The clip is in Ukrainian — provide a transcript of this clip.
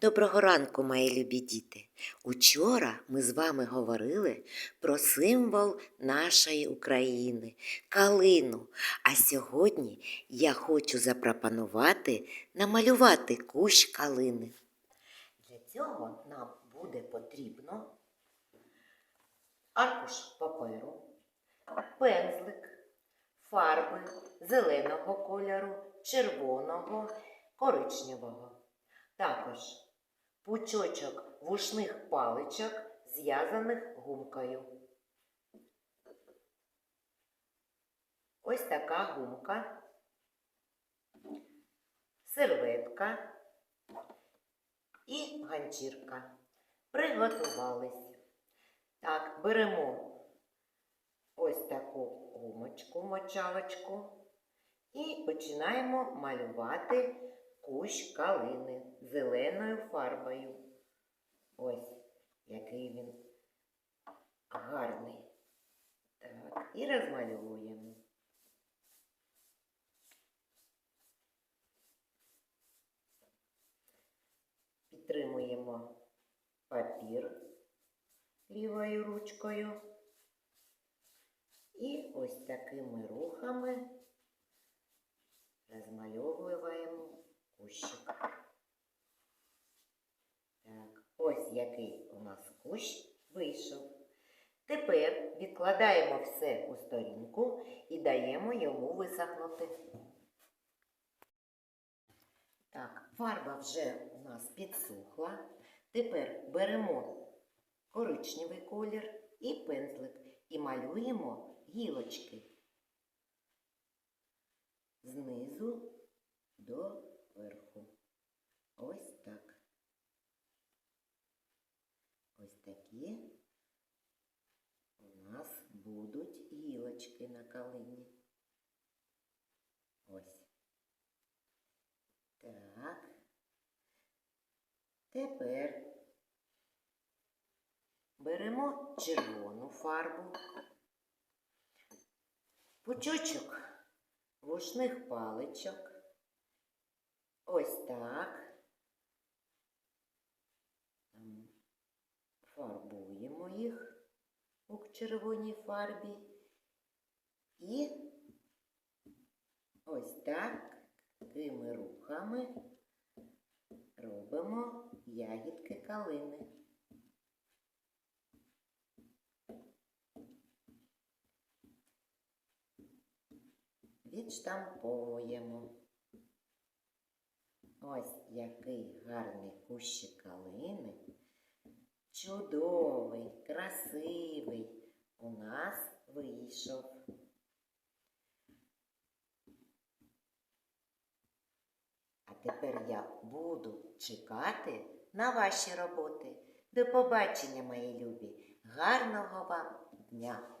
Доброго ранку, мої любі діти. Учора ми з вами говорили про символ нашої України калину. А сьогодні я хочу запропонувати намалювати кущ калини. Для цього нам буде потрібно аркуш паперу, пензлик, фарби зеленого кольору, червоного, коричневого. Також пучочок вушних паличок, зв'язаних гумкою. Ось така гумка, серветка і ганчірка. Приготувались. Так, беремо ось таку гумочку, мочалочку і починаємо малювати кущ калини зеленою фарбою. Ось який він гарний. Так, і розмальовуємо. Підтримуємо папір лівою ручкою. І ось такими рухами розмальовуємо кущик. Так, ось який у нас кущ вийшов. Тепер відкладаємо все у сторінку і даємо йому висохнути. Так, фарба вже у нас підсохла. Тепер беремо коричневий колір і пензлик і малюємо гілочки знизу до верху. Ось так. Ось такі у нас будуть гілочки на калині. Ось. Так. Тепер беремо червону фарбу, пучочок вушних паличок. Ось так. Фарбуємо їх у червоній фарбі. І ось так такими рухами робимо ягідки калини. Відштамповуємо. Ось який гарний кущик калини. Чудовий, красивий у нас вийшов. А тепер я буду чекати на ваші роботи. До побачення, мої любі. Гарного вам дня!